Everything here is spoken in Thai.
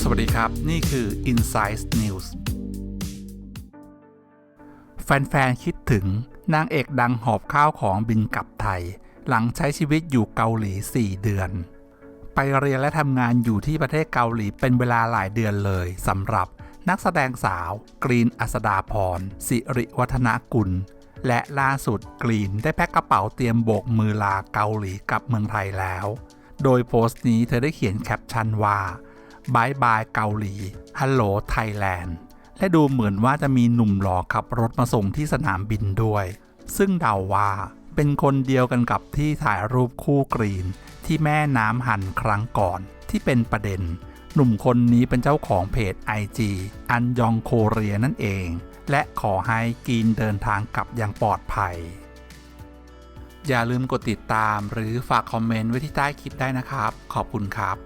สวัสดีครับ นี่คือ Insight News แฟน ๆ คิดถึงนางเอกดังหอบข้าวของบินกลับไทย หลังใช้ชีวิตอยู่เกาหลี 4 เดือน ไปเรียนและทำงานอยู่ที่ประเทศเกาหลีเป็นเวลาหลายเดือนเลยสำหรับนักแสดงสาว กรีนอัสดาพรสิริวัฒนกุล และล่าสุดกรีนได้แพ็คกระเป๋าเตรียมโบกมือลาเกาหลีกลับเมืองไทยแล้ว โดยโพสต์นี้เธอได้เขียนแคปชั่นว่าบายบายเกาหลี ฮัลโหลไทยแลนด์ และดูเหมือนว่าจะมีหนุ่มหล่อขับรถมาส่งที่สนามบินด้วย ซึ่งเดาว่าเป็นคนเดียวกันกับที่ถ่ายรูปคู่กรีน ที่แม่น้ำหันครั้งก่อนที่เป็นประเด็น หนุ่มคนนี้เป็นเจ้าของเพจ IG อันยองโคเรียนั่นเอง และขอให้กรีนเดินทางกลับอย่างปลอดภัย อย่าลืมกดติดตามหรือฝากคอมเมนต์ไว้ที่ใต้คลิปได้นะครับ ขอบคุณครับ